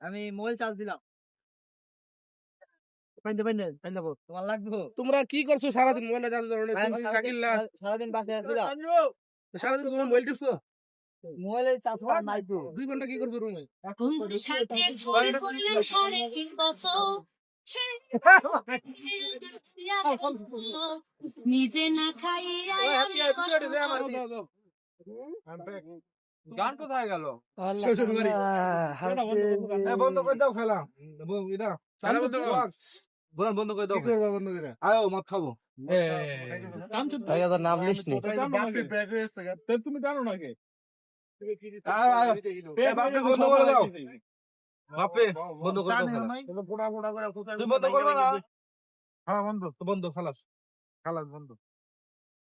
আমি mobile charge দিলাম। তোমার লাগবে। তোমরা কি করছ সারাদিন? মোবাইল সাকিল না। সারাদিন ছিলাম সারাদিন তুমি মোবাইল টিপছো? মোবাইলে চার্জ করা নাই তো। দুই ঘণ্টা কি করবে রুমে? ভুল করলে সাড়ে তিন বছর। নিজে না খাইয়া আমি কষ্ট গান কোথায় গেল? হ্যাঁ, বন্ধ করে দাও খেলা। এটা। খেলা বন্ধ করো বন্ধ বন্ধ করে দাও বন্ধ করে? আয়ো মদ খাব। নাম লিস নি। তুমি জানো না কে? আয়ো আয়ো। এ বাপরে বন্ধ করে দাও। বাপে বন্ধ করে দাও। তুমি বন্ধ করবে না। হ্যাঁ বন্ধু। তো বন্ধ খালাস। খালাস বন্ধ।